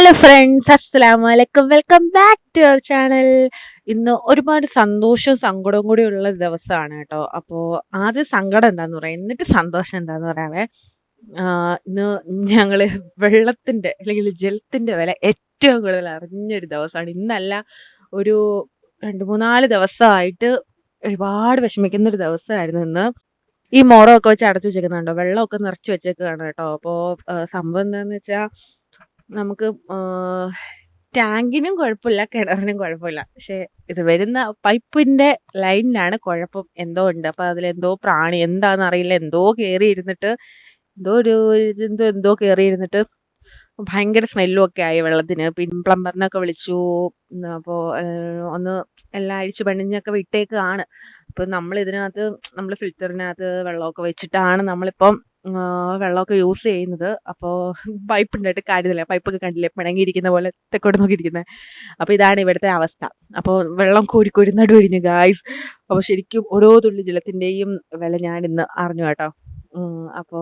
Hello friends അസ്സലാമു അലൈക്കും welcome back to our channel ഇന്ന് ഒരുപാട് സന്തോഷവും സങ്കടവും കൂടി ഉള്ള ദിവസമാണ് കേട്ടോ. അപ്പോ ആദ്യം സങ്കടം എന്താന്ന് പറയാം. എന്നിട്ട് സന്തോഷം എന്താന്ന് പറയാവേ. ഇന്ന് ഞങ്ങൾ വെള്ളത്തിന്റെ അല്ലെങ്കിൽ ജലത്തിന്റെ വില ഏറ്റവും കൂടുതൽ അറിഞ്ഞൊരു ദിവസമാണ്. ഇന്നല്ല ഒരു രണ്ട് മൂന്നാൽ ദിവസമായിട്ട് ഒരുപാട് വിഷമിക്കുന്ന ഒരു ദിവസമായിരുന്നു ഇന്ന്. ഈ മോറമൊക്കെ വെച്ച് അടച്ചു വെച്ചേക്കുന്നുണ്ടോ. വെള്ളമൊക്കെ നിറച്ചു വെച്ചേക്കാണ് കേട്ടോ. അപ്പോ സംഭവം എന്താന്ന് വെച്ചാ നമുക്ക് ടാങ്കിനും കുഴപ്പമില്ല കിണറിനും കുഴപ്പമില്ല. പക്ഷെ ഇത് വരുന്ന പൈപ്പിന്റെ ലൈനിലാണ് കുഴപ്പം എന്തോ ഉണ്ട്. അപ്പൊ അതിലെന്തോ പ്രാണി എന്താന്ന് അറിയില്ല. എന്തോ കയറി ഇരുന്നിട്ട് എന്തോ ഒരു എന്തോ എന്തോ കയറി ഇരുന്നിട്ട് ഭയങ്കര സ്മെല്ലും ഒക്കെ ആയി വെള്ളത്തിന്. പിന്നെ പ്ലംബറിനൊക്കെ വിളിച്ചു. അപ്പോ ഒന്ന് എല്ലാം അഴിച്ചു പണിഞ്ഞൊക്കെ വിട്ടേക്കാണ്. അപ്പൊ നമ്മൾ ഇതിനകത്ത് നമ്മൾ ഫിൽറ്ററിനകത്ത് വെള്ളമൊക്കെ വെച്ചിട്ടാണ് നമ്മളിപ്പം വെള്ളമൊക്കെ യൂസ് ചെയ്യുന്നത്. അപ്പോ പൈപ്പ് ഉണ്ടായിട്ട് കാര്യമില്ല പൈപ്പൊക്കെ കണ്ടില്ലേ? പിണങ്ങിയിരിക്കുന്ന പോലെ തെക്കോട്ട് നോക്കിയിരിക്കുന്നത് അപ്പോൾ ഇതാണ് ഇവിടുത്തെ അവസ്ഥ. അപ്പോൾ വെള്ളം കോരി കോരി നടുവൊഴിഞ്ഞു ഗായ്സ് അപ്പോൾ ശരിക്കും ഓരോ തുള്ളി ജലത്തിന്റെയും വില ഞാൻ ഇന്ന് അറിഞ്ഞു കേട്ടോ. അപ്പോൾ അപ്പോ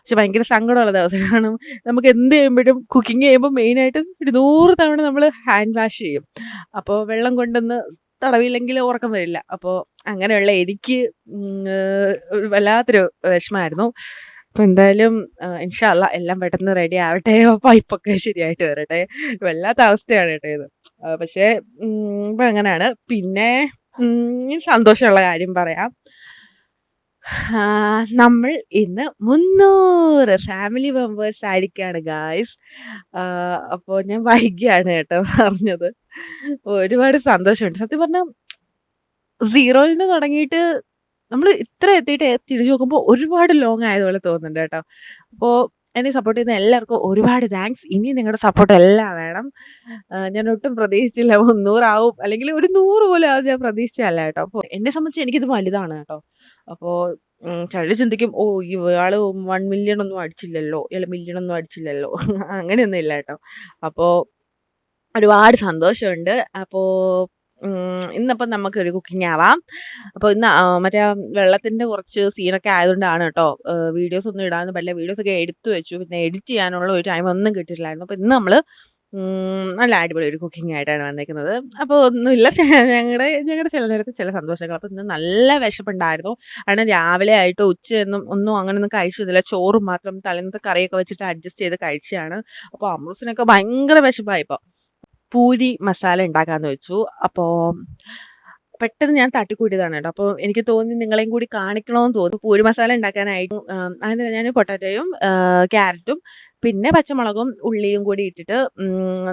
പക്ഷെ ഭയങ്കര സങ്കടമുള്ള ദിവസം. കാരണം നമുക്ക് എന്ത് ചെയ്യുമ്പോഴും കുക്കിംഗ് ചെയ്യുമ്പോൾ മെയിനായിട്ട് ഒരു നൂറ് തവണ നമ്മൾ ഹാൻഡ് വാഷ് ചെയ്യും. അപ്പോൾ വെള്ളം കൊണ്ടൊന്ന് തടവില്ലെങ്കിൽ ഉറക്കം വരില്ല. അപ്പോൾ അങ്ങനെയുള്ള എനിക്ക് വല്ലാത്തൊരു വിഷമായിരുന്നു അപ്പൊ എന്തായാലും ഇൻഷാല്ല എല്ലാം പെട്ടെന്ന് റെഡി ആവട്ടെ. പൈപ്പൊക്കെ ശരിയായിട്ട് വരട്ടെ. വല്ലാത്ത അവസ്ഥയാണ് കേട്ടോ ഇത്. പക്ഷെ ഇപ്പൊ അങ്ങനെയാണ്. പിന്നെ സന്തോഷമുള്ള കാര്യം പറയാം. നമ്മൾ ഇന്ന് മുന്നൂറ് ഫാമിലി മെമ്പേഴ്സ് ആയിരിക്കാണ് ഗായ്സ് അപ്പോൾ ഞാൻ വൈകിയാണ് കേട്ടോ പറഞ്ഞത്. ഒരുപാട് സന്തോഷമുണ്ട്. സത്യം പറഞ്ഞാൽ സീറോയിൽ നിന്ന് തുടങ്ങിയിട്ട് നമ്മൾ ഇത്ര എത്തിയിട്ട് തിരിഞ്ഞു നോക്കുമ്പോൾ ഒരുപാട് ലോങ് ആയതുപോലെ തോന്നുന്നുണ്ട് കേട്ടോ. അപ്പോൾ എന്നെ സപ്പോർട്ട് ചെയ്യുന്ന എല്ലാവർക്കും ഒരുപാട് താങ്ക്സ് ഇനി നിങ്ങളുടെ സപ്പോർട്ട് എല്ലാം വേണം. ഞാൻ ഒട്ടും പ്രതീക്ഷിച്ചില്ല. മുന്നൂറാവും അല്ലെങ്കിൽ ഒരു നൂറ് പോലും ആവും ഞാൻ പ്രതീക്ഷിച്ചല്ല കേട്ടോ. അപ്പോൾ എന്നെ സംബന്ധിച്ച് എനിക്കിത് വലുതാണ് കേട്ടോ. അപ്പോൾ ചിലർ ചിന്തിക്കും ഓ ഇയാൾ വൺ മില്യൺ ഒന്നും അടിച്ചില്ലല്ലോ. ഇയാൾ മില്യൺ ഒന്നും അടിച്ചില്ലല്ലോ. അങ്ങനെയൊന്നും ഇല്ല കേട്ടോ. അപ്പോൾ ഒരുപാട് സന്തോഷമുണ്ട്. അപ്പോ ഉം, ഇന്നിപ്പം നമുക്ക് ഒരു കുക്കിംഗ് ആവാം. അപ്പൊ ഇന്ന് മറ്റേ വെള്ളത്തിന്റെ കുറച്ച് സീനൊക്കെ ആയതുകൊണ്ടാണ് കേട്ടോ വീഡിയോസ് ഒന്നും ഇടാന്ന് പറ്റില്ല വീഡിയോസ് ഒക്കെ എടുത്തു വെച്ചു. പിന്നെ എഡിറ്റ് ചെയ്യാനുള്ള ഒരു ടൈം ഒന്നും കിട്ടിയിട്ടില്ലായിരുന്നു. അപ്പൊ ഇന്ന് നമ്മൾ നല്ല അടിപൊളി ഒരു കുക്കിംഗ് ആയിട്ടാണ് വന്നേക്കുന്നത്. അപ്പോൾ ഒന്നുമില്ല ഞങ്ങളുടെ ഞങ്ങളുടെ ചില നേരത്തെ ചില സന്തോഷങ്ങൾ. അപ്പൊ ഇന്ന് നല്ല വിശപ്പുണ്ടായിരുന്നു. കാരണം രാവിലെ ആയിട്ട് ഉച്ചയൊന്നും ഒന്നും അങ്ങനെയൊന്നും കഴിച്ചിരുന്നില്ല. ചോറും മാത്രം തലേന്നത്തെ കറിയൊക്കെ വെച്ചിട്ട് അഡ്ജസ്റ്റ് ചെയ്ത് കഴിച്ചതാണ്. അപ്പൊ അമൃസിനൊക്കെ ഭയങ്കര വിശപ്പായിപ്പോ. പൂരി മസാല ഉണ്ടാക്കാന്ന് വെച്ചു. അപ്പോ പെട്ടെന്ന് ഞാൻ തട്ടിക്കൂട്ടിയതാണ് കേട്ടോ. അപ്പോൾ എനിക്ക് തോന്നി നിങ്ങളെയും കൂടി കാണിക്കണമെന്ന് തോന്നി. പൂരി മസാല ഉണ്ടാക്കാനായിട്ട് അതിന് ഞാൻ പൊട്ടാറ്റോയും ക്യാരറ്റും പിന്നെ പച്ചമുളകും ഉള്ളിയും കൂടി ഇട്ടിട്ട്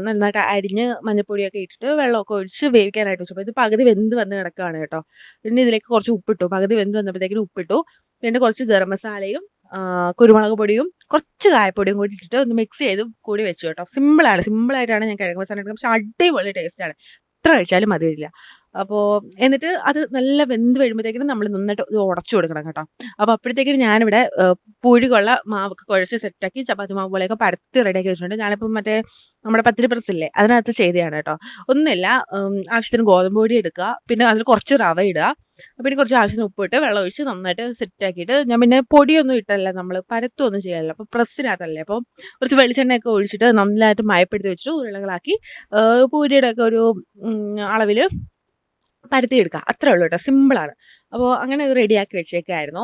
നന്നായിട്ട് അരിഞ്ഞ് മഞ്ഞപ്പൊടിയൊക്കെ ഇട്ടിട്ട് വെള്ളമൊക്കെ ഒഴിച്ച് വേവിക്കാനായിട്ട് വെച്ചു. അപ്പോൾ ഇത് പകുതി വെന്ത് വന്ന് കിടക്കുകയാണ് കേട്ടോ. പിന്നെ ഇതിലേക്ക് കുറച്ച് ഉപ്പിട്ടു. പകുതി വെന്ത് വന്നപ്പോഴത്തേക്കിനും ഉപ്പിട്ടു. പിന്നെ കുറച്ച് ഗരം മസാലയും കുരുമുളക് പൊടിയും കുറച്ച് കായപ്പൊടിയും കൂടി ഇട്ടിട്ട് ഒന്ന് മിക്സ് ചെയ്ത് കൂടി വെച്ചു കേട്ടോ. സിമ്പിളാണ് ആയിട്ടാണ് ഞാൻ കിഴങ്ങ് മസാല ഉണ്ടാക്കുന്നത് പക്ഷെ അടിപൊളി ആണ്. എത്ര കഴിച്ചാലും മതിയില്ല അപ്പോൾ എന്നിട്ട് അത് നല്ല വെന്ത് വരുമ്പോഴത്തേക്കിനും നമ്മൾ നന്നായിട്ട് ഇത് ഉടച്ചു കൊടുക്കണം കേട്ടോ. അപ്പോൾ അപ്പോഴത്തേക്കിനും ഞാനിവിടെ പുഴുകുള്ള മാവൊക്കെ കുഴച്ച് സെറ്റാക്കി ചപ്പാത്തി മാവ് പോലെയൊക്കെ പരത്തി റെഡിയാക്കി വെച്ചിട്ടുണ്ട്. ഞാനിപ്പോൾ മറ്റേ നമ്മുടെ പത്തിരി പ്രസ് ഇല്ലേ അതിനകത്ത് ചെയ്തതാണ് കേട്ടോ. ഒന്നുമില്ല ആവശ്യത്തിന് ഗോതമ്പ് പൊടി എടുക്കുക പിന്നെ അതിൽ കുറച്ച് റവ ഇടുക പിന്നെ കുറച്ച് ആവശ്യത്തിന് ഉപ്പിട്ട് വെള്ളം ഒഴിച്ച് നന്നായിട്ട് സെറ്റ് ആക്കിയിട്ട് ഞാൻ പിന്നെ പൊടിയൊന്നും ഇട്ടല്ല നമ്മൾ പരത്തൊന്നും ചെയ്യല്ല അപ്പോൾ പ്രസ്സിനകത്തല്ലേ അപ്പോൾ കുറച്ച് വെളിച്ചെണ്ണയൊക്കെ ഒഴിച്ചിട്ട് നന്നായിട്ട് മയപ്പെടുത്തി വെച്ചിട്ട് ഉരുളകളാക്കി പൂരിയുടെ ഒക്കെ ഒരു അളവിൽ പരത്തിയെടുക്കുക. അത്രേ ഉള്ളൂ കേട്ടോ. സിമ്പിളാണ് അപ്പോൾ അങ്ങനെ ഇത് റെഡിയാക്കി വെച്ചേക്കായിരുന്നു.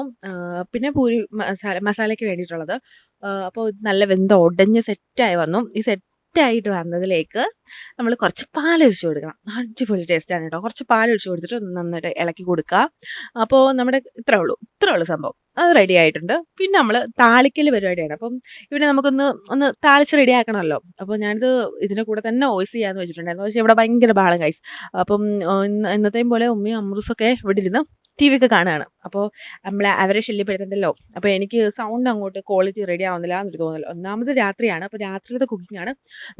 പിന്നെ പൂരി മസാല മസാലയ്ക്ക് വേണ്ടിയിട്ടുള്ളത്. അപ്പോൾ നല്ല വെന്ത ഉടഞ്ഞ് സെറ്റായി വന്നു. ഈ സെറ്റായിട്ട് വന്നതിലേക്ക് നമ്മൾ കുറച്ച് പാൽ ഒഴിച്ചു കൊടുക്കണം. അടിപൊളി ടേസ്റ്റ് ആണ് കേട്ടോ. കുറച്ച് പാൽ ഒഴിച്ചു കൊടുത്തിട്ട് നന്നായിട്ട് ഇളക്കി കൊടുക്കുക. അപ്പോൾ നമ്മുടെ ഇത്രേ ഉള്ളൂ. ഇത്രേ ഉള്ളൂ സംഭവം. അത് റെഡി ആയിട്ടുണ്ട്. പിന്നെ നമ്മൾ താളിക്കൽ പരിപാടിയാണ്. അപ്പം ഇവിടെ നമുക്കൊന്ന് ഒന്ന് താളിച്ച് റെഡി ആക്കണമല്ലോ. അപ്പോൾ ഞാനിത് ഇതിന്റെ കൂടെ തന്നെ വോയിസ് ചെയ്യാന്ന് വെച്ചിട്ടുണ്ടായിരുന്നു. പക്ഷേ ഇവിടെ ഭയങ്കര ബാളം കൈസ് അപ്പം ഇന്നത്തെയും പോലെ ഉമ്മയും അമ്രൂസൊക്കെ ഇവിടെ ഇരുന്ന് ടി വി ഒക്കെ കാണുകയാണ്. അപ്പോൾ നമ്മളെ അവരെ ശല്യപ്പെടുത്തണ്ടല്ലോ. അപ്പോൾ എനിക്ക് സൗണ്ട് അങ്ങോട്ട് ക്വാളിറ്റി റെഡി ആവുന്നില്ല എന്നൊരു തോന്നല്ലോ ഒന്നാമത് രാത്രിയാണ്. അപ്പോൾ രാത്രിയിലത്തെ കുക്കിംഗ് ആണ്.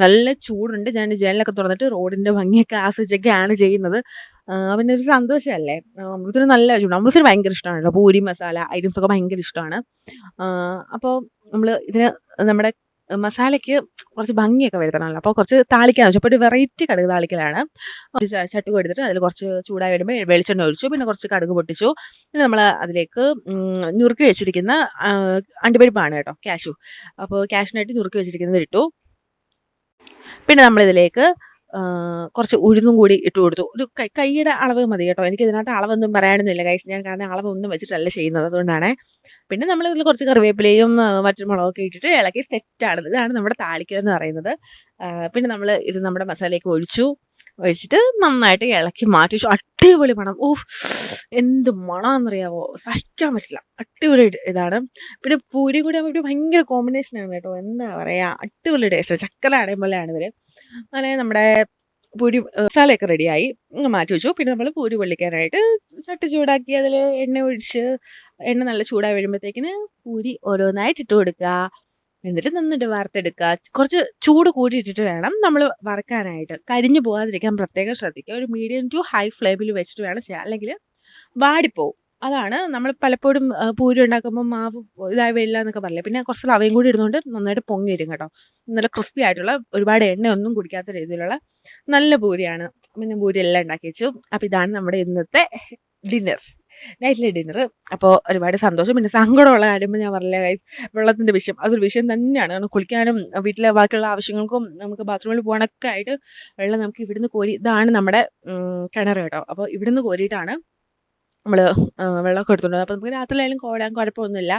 നല്ല ചൂടുണ്ട്. ഞാൻ ജനലൊക്കെ തുറന്നിട്ട് റോഡിന്റെ ഭംഗിയൊക്കെ ആസ്വദിച്ചൊക്കെയാണ് ചെയ്യുന്നത്. ഒരു സന്തോഷമല്ലേ അമൃതത്തിന് നല്ല ചൂട്. അമൃതത്തിന് ഭയങ്കര ഇഷ്ടമാണല്ലോ പൂരി മസാല ഐറ്റംസ് ഒക്കെ ഭയങ്കര ഇഷ്ടമാണ് അപ്പോൾ നമ്മൾ ഇതിന് നമ്മുടെ മസാലയ്ക്ക് കുറച്ച് ഭംഗിയൊക്കെ വരുത്തണമല്ലോ. അപ്പോൾ കുറച്ച് താളിക്കാൻ വെച്ചു. അപ്പോൾ ഒരു വെറൈറ്റി കടുക് താളിക്കലാണ്. ഒരു ചട്ടുക എടുത്തിട്ട് അതിൽ കുറച്ച് ചൂടായി വരുമ്പോൾ വെളിച്ചെണ്ണ ഒഴിച്ചു. പിന്നെ കുറച്ച് കടുക് പൊട്ടിച്ചു. പിന്നെ നമ്മൾ അതിലേക്ക് ഞുറുക്കി വെച്ചിരിക്കുന്ന അണ്ടിപ്പരിപ്പാണ് കേട്ടോ ക്യാഷു അപ്പോൾ ക്യാഷിനായിട്ട് ഞുറുക്കി വെച്ചിരിക്കുന്നത് ഇട്ടു. പിന്നെ നമ്മളിതിലേക്ക് കുറച്ച് ഉഴുന്നും കൂടി ഇട്ട് കൊടുത്തു. ഒരു കൈ കൈയുടെ അളവ് മതി കേട്ടോ. എനിക്ക് ഇതിനകത്ത് അളവൊന്നും പറയാനൊന്നുമില്ല. കൈസ് ഞാൻ കാരണം അളവൊന്നും വെച്ചിട്ടല്ല ചെയ്യുന്നത് അതുകൊണ്ടാണ്. പിന്നെ നമ്മൾ ഇതിൽ കുറച്ച് കറിവേപ്പിലയും മറ്റു മുളകൊക്കെ ഇട്ടിട്ട് ഇളക്കി സെറ്റാണ് ഇതാണ് നമ്മുടെ താളിക്കൽ എന്ന് പറയുന്നത്. പിന്നെ നമ്മൾ ഇത് നമ്മുടെ മസാലയൊക്കെ ഒഴിച്ചു. ഒഴിച്ചിട്ട് നന്നായിട്ട് ഇളക്കി മാറ്റി വെച്ചു. അടിപൊളി മണം. ഓഹ് എന്ത് മണമെന്നറിയാവോ സഹിക്കാൻ പറ്റില്ല. അടിപൊളി ഇതാണ്. പിന്നെ പൂരി കൂടി ആകുമ്പോൾ ഭയങ്കര കോമ്പിനേഷൻ ആണ് കേട്ടോ. എന്താ പറയാ? അടിപൊളി ടേസ്റ്റ് ചക്കര അടയും പോലെയാണ് ഇവർ അങ്ങനെ നമ്മുടെ പൂരി മസാലയൊക്കെ റെഡിയായി മാറ്റി വെച്ചു. പിന്നെ നമ്മൾ പൂരി പൊള്ളിക്കാനായിട്ട് ചട്ടി ചൂടാക്കി അതിൽ എണ്ണ ഒഴിച്ച് എണ്ണ നല്ല ചൂടായി വരുമ്പോഴത്തേക്കിന് പൂരി ഓരോന്നായിട്ട് ഇട്ട് കൊടുക്കുക. എന്നിട്ട് നന്നിട്ട് വാർത്തെടുക്കുക കുറച്ച് ചൂട് കൂടി ഇട്ടിട്ട് വേണം നമ്മൾ വറക്കാനായിട്ട്. കരിഞ്ഞു പോകാതിരിക്കാൻ പ്രത്യേകം ശ്രദ്ധിക്കുക. ഒരു മീഡിയം ടു ഹൈ ഫ്ലെയിമിൽ വെച്ചിട്ട് വേണം ചെയ്യാൻ. അല്ലെങ്കിൽ വാടിപ്പോവും. അതാണ് നമ്മൾ പലപ്പോഴും പൂരി ഉണ്ടാക്കുമ്പോൾ മാവ് ഇതായി വരില്ല എന്നൊക്കെ പറയില്ല? പിന്നെ കുറച്ച് റവയും കൂടി ഇടുന്നതുകൊണ്ട് നന്നായിട്ട് പൊങ്ങിയിരും കേട്ടോ. നല്ല ക്രിസ്പി ആയിട്ടുള്ള ഒരുപാട് എണ്ണയൊന്നും കുടിക്കാത്ത രീതിയിലുള്ള നല്ല പൂരിയാണ്. പിന്നെ പൂരി എല്ലാം ഉണ്ടാക്കി വെച്ചു. അപ്പോൾ ഇതാണ് നമ്മുടെ ഇന്നത്തെ ഡിന്നർ നൈറ്റ്ലി ഡിന്നർ അപ്പോൾ ഒരുപാട് സന്തോഷം. പിന്നെ സങ്കടമുള്ള കാര്യം ഞാൻ പറഞ്ഞില്ല ഗൈസ് വെള്ളത്തിന്റെ വിഷയം അതൊരു വിഷയം തന്നെയാണ്. കാരണം കുളിക്കാനും വീട്ടിലെ ബാക്കിയുള്ള ആവശ്യങ്ങൾക്കും നമുക്ക് ബാത്റൂമിൽ പോകാനൊക്കെ ആയിട്ട് വെള്ളം നമുക്ക് ഇവിടുന്ന് കോരി ഇതാണ് നമ്മുടെ കിണർ കേട്ടോ. അപ്പോൾ ഇവിടുന്ന് കോരിയിട്ടാണ് നമ്മൾ വെള്ളമൊക്കെ എടുത്തുകൊണ്ട് അപ്പോൾ നമുക്ക് രാത്രിയിലായാലും കോരാൻ കുഴപ്പമൊന്നുമില്ല.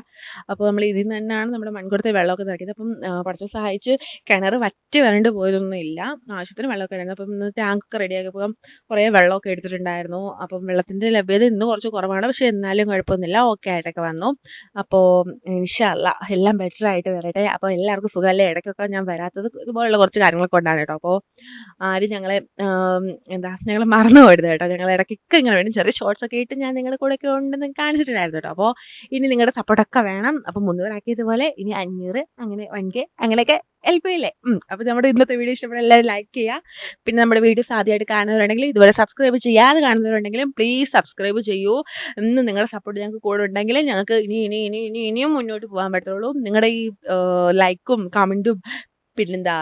അപ്പോൾ നമ്മൾ ഇതിൽ നിന്ന് തന്നെയാണ് നമ്മുടെ മൺകുടത്തിൽ വെള്ളമൊക്കെ നിറയ്ക്കുന്നത് അപ്പം പടച്ചു സഹായിച്ച് കിണർ വറ്റി വരണ്ട് പോയതൊന്നുമില്ല ആവശ്യത്തിന് വെള്ളമൊക്കെ ഉണ്ടായിരുന്നു അപ്പം ഇന്ന് ടാങ്കൊക്കെ റെഡിയാക്കിയപ്പോൾ കുറേ വെള്ളമൊക്കെ എടുത്തിട്ടുണ്ടായിരുന്നു. അപ്പം വെള്ളത്തിന്റെ ലഭ്യത ഇന്ന് കുറച്ച് കുറവാണ്. പക്ഷേ എന്നാലും കുഴപ്പമൊന്നുമില്ല. ഓക്കെ ആയിട്ടൊക്കെ വന്നു. അപ്പോൾ ഇൻഷല്ല എല്ലാം ബെറ്റർ ആയിട്ട് വരട്ടെ. അപ്പോൾ എല്ലാവർക്കും സുഖമല്ലേ? ഇടയ്ക്കൊക്കെ ഞാൻ വരാത്തത് ഇതുപോലുള്ള കുറച്ച് കാര്യങ്ങളൊക്കെ കൊണ്ടാണ് കേട്ടോ. അപ്പോൾ ആരും ഞങ്ങളെ എന്താ ഞങ്ങളെ മറന്നു പോയത് കേട്ടോ. ഞങ്ങൾ ഇടയ്ക്കൊക്കെ ഇങ്ങനെ വേണം. ചെറിയ ഷോർട്സ് ഒക്കെ ഇട്ട് ഞാൻ നിങ്ങളുടെ കൂടെ ഒക്കെ ഉണ്ടെന്ന് കാണിച്ചിട്ടുണ്ടായിരുന്നു കേട്ടോ അപ്പോൾ ഇനി നിങ്ങളുടെ സപ്പോർട്ടൊക്കെ വേണം. അപ്പോൾ മുന്നൂറാക്കിയതുപോലെ ഇനി അഞ്ഞൂറ് അങ്ങനെ വൺ കെ അങ്ങനെയൊക്കെ ഹെൽപ്പ് ചെയ്യില്ലേ. അപ്പോൾ നമ്മുടെ ഇന്നത്തെ വീഡിയോ ഇഷ്ടപ്പെട്ട എല്ലാവരും ലൈക്ക് ചെയ്യുക പിന്നെ നമ്മുടെ വീഡിയോസ് ആദ്യമായിട്ട് കാണുന്നവരുണ്ടെങ്കിൽ ഇതുവരെ സബ്സ്ക്രൈബ് ചെയ്യാതെ കാണുന്നവരുണ്ടെങ്കിലും പ്ലീസ് സബ്സ്ക്രൈബ് ചെയ്യൂ. ഇന്ന് നിങ്ങളുടെ സപ്പോർട്ട് ഞങ്ങൾക്ക് കൂടെ ഉണ്ടെങ്കിൽ ഞങ്ങൾക്ക് ഇനി ഇനി ഇനി ഇനി ഇനിയും മുന്നോട്ട് പോകാൻ പറ്റുള്ളൂ നിങ്ങളുടെ ഈ ലൈക്കും കമന്റും പിന്നെന്താ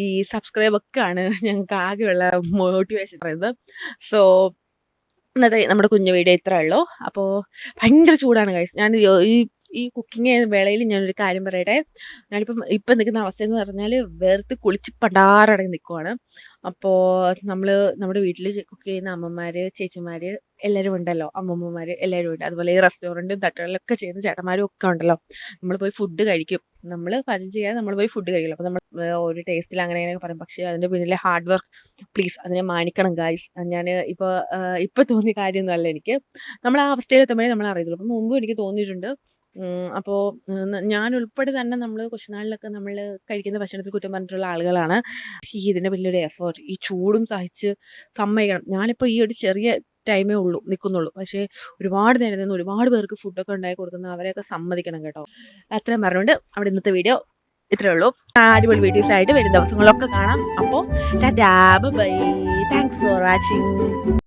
ഈ സബ്സ്ക്രൈബ് ഒക്കെയാണ് ഞങ്ങൾക്ക് ആകെയുള്ള മോട്ടിവേഷൻ പറയുന്നത്. സോ ഇന്നത്തെ നമ്മുടെ കുഞ്ഞു വീഡിയോ ഇത്രേ ഉള്ളൂ. അപ്പോൾ ഭയങ്കര ചൂടാണ് കഴിച്ച് ഞാൻ ഈ- ഈ കുക്കിംഗ് വേളയിൽ ഞാനൊരു കാര്യം പറയട്ടെ. ഞാനിപ്പം ഇപ്പം നിൽക്കുന്ന അവസ്ഥ എന്ന് പറഞ്ഞാൽ വേർത്ത് കുളിച്ച് പണ്ടാറടങ്ങി നിൽക്കുവാണ് അപ്പോൾ നമ്മൾ നമ്മുടെ വീട്ടിൽ കുക്ക് ചെയ്യുന്ന അമ്മമാർ ചേച്ചിമാർ എല്ലാരും ഉണ്ടല്ലോ. അമ്മമ്മമാര് എല്ലാരും ഉണ്ട്. അതുപോലെ ഈ റെസ്റ്റോറന്റും തട്ടുകളിലൊക്കെ ചെയ്യുന്ന ചേട്ടന്മാരും ഒക്കെ ഉണ്ടല്ലോ. നമ്മൾ പോയി ഫുഡ് കഴിക്കും. നമ്മൾ പാചകം ചെയ്യാതെ നമ്മൾ പോയി ഫുഡ് കഴിക്കില്ല അപ്പോൾ നമ്മൾ ഒരു ടേസ്റ്റിൽ അങ്ങനെ അങ്ങനെ പറയും. പക്ഷേ അതിന്റെ പിന്നിലെ ഹാർഡ് വർക്ക് പ്ലീസ് അതിനെ മാനിക്കണം ഗായ്സ് ഞാൻ ഇപ്പോൾ ഇപ്പോൾ തോന്നിയ കാര്യമൊന്നുമല്ല എനിക്ക്. നമ്മൾ ആ അവസ്ഥയിൽ എത്തുമ്പോഴേ നമ്മൾ അറിയത്തുള്ളൂ അപ്പം മുമ്പ് എനിക്ക് തോന്നിയിട്ടുണ്ട്. അപ്പോൾ ഞാൻ ഉൾപ്പെടെ തന്നെ നമ്മൾ കൊച്ചുനാളിലൊക്കെ നമ്മൾ കഴിക്കുന്ന ഭക്ഷണത്തിൽ കുറ്റം പറഞ്ഞിട്ടുള്ള ആളുകളാണ്. ഈ ഇതിന്റെ വലിയൊരു എഫേർട്ട് ഈ ചൂടും സഹിച്ച് സമ്മതിക്കണം. ഞാനിപ്പോൾ ഈ ഒരു ചെറിയ ടൈമേ ഉള്ളൂ നിൽക്കുന്നുള്ളൂ പക്ഷേ ഒരുപാട് നേരം നിന്ന് ഒരുപാട് പേർക്ക് ഫുഡൊക്കെ ഉണ്ടാക്കി കൊടുക്കുന്ന അവരെയൊക്കെ സമ്മതിക്കണം കേട്ടോ. അത്രയും പറഞ്ഞുകൊണ്ട് അവിടെ ഇന്നത്തെ വീഡിയോ ഇത്രേ ഉള്ളൂ. അടിപൊളി വീഡിയോസ് ആയിട്ട് വരും ദിവസങ്ങളൊക്കെ കാണാം. അപ്പോൾ ബൈ താങ്ക്സ് ഫോർ വാച്ചിങ്